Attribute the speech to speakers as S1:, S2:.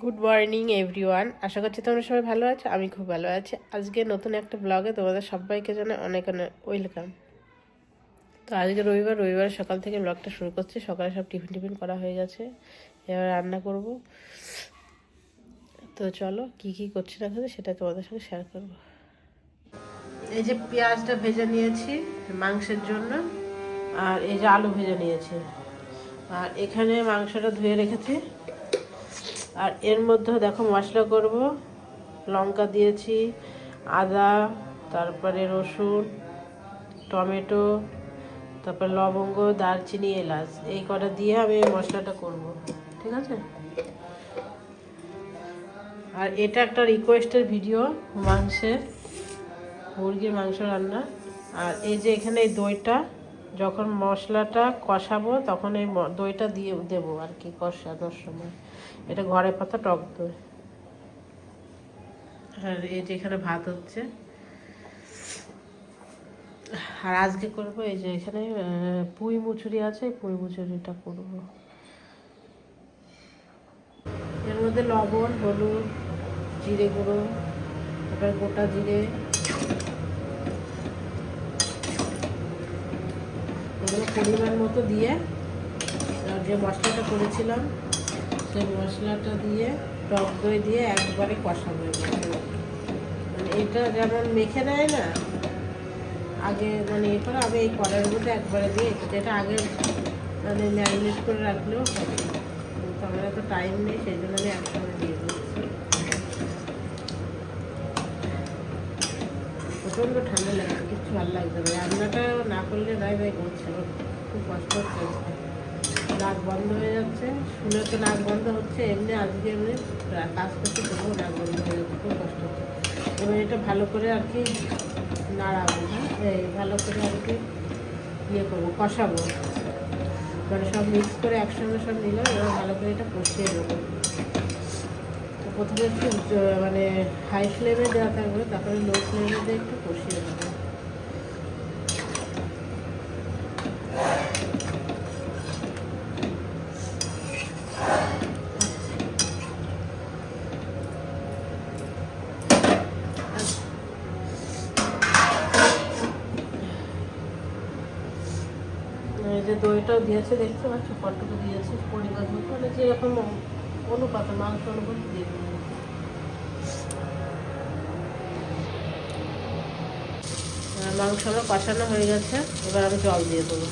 S1: Good morning everyone আশা করছি তোমরা সবাই ভালো আছো, আমি খুব ভালো আছি। আজকে নতুন একটা ব্লগে তোমাদের সবাইকে জানে অনেক অনেক ওয়েলকাম তো আজকে রবিবার রবিবার সকাল থেকে ব্লগটা শুরু করছি। সকালে সব টিফিন টিফিন করা হয়ে গেছে। এবার রান্না করব। তো চলো, কি কি করছি না করছি সেটা তোমাদের সঙ্গে শেয়ার করব। এই যে পেঁয়াজটা ভেজে নিয়েছি মাংসের জন্য, আর এই যে আলু ভেজে নিয়েছি। আর এখানে মাংসটা ধুয়ে রেখেছি। আর এর মধ্যে দেখো মশলা করব। লঙ্কা দিয়েছি, আদা, তারপরে রসুন, টমেটো, তারপর লবঙ্গ, দারচিনি, এলাচ। এই কটা দিয়ে আমি মশলাটা করব, ঠিক আছে? আর এটা একটা রিকোয়েস্টের ভিডিও মাংসের, মুরগির মাংস রান্না। আর এই যে এখানে এই দইটা যখন মশলাটা কষাবো, তখন এই দইটা দিয়ে দেবো আর কি কষানোর সময়। এটা ঘরে পাতা টক দই। আর এই যে এখানে ভাত হচ্ছে। আর আজকে করব এই যে এখানে পুঁই মুচুরি আছে পুঁই মুচুরিটা করব। এর মধ্যে লবণ, হলুদ, জিরে গুঁড়ো তারপর গোটা জিরে। এগুলো পরিমাণ মতো দিয়ে যে মশলাটা করেছিলাম, সেই মশলাটা দিয়ে টক দই দিয়ে একবারে কষাবো। মানে এটা যেমন মেখে নেয় না, আগে মানে এ করে আমি এই কড়াইয়ের মধ্যে একবারে দিয়ে এটা আগে মানে ম্যারিনেট করে রাখলেও হবে আমার এত টাইম নেই, সেই জন্য আমি একসঙ্গে দিয়ে দিচ্ছি প্রচণ্ড ঠান্ডা কিচ্ছু ভালো লাগছে রান্নাটা না করলে রাই রাই করছে খুব কষ্ট হচ্ছে। নাক বন্ধ হয়ে যাচ্ছে। শুনে তো নাক বন্ধ হচ্ছে। এমনি আজকে এমনি কাজ করতে তবুও নাক বন্ধ হয়ে যাচ্ছে। খুব কষ্ট হচ্ছে। এবার এটা ভালো করে আর কি নাড়াবো। হ্যাঁ ভালো করে আর কি ইয়ে করব, কষাবো। মানে সব মিক্স করে একসঙ্গে সব নিলাম। এবার ভালো করে এটা কষিয়ে তো প্রথমে একটু মানে হাই ফ্লেমে দেওয়া থাকবে। তারপরে লো ফ্লেমে দিয়ে একটু কষিয়ে নেব। যে দইটাও দিয়েছে, দেখতে পাচ্ছি কতটুকু দিয়েছে পরিবার মতো। মানে যেরকম অনুপাতে, মাংস অনুপাত দিয়ে দেবো মাংস আমার কষানো হয়ে গেছে, এবার আমি জল দিয়ে দেবো।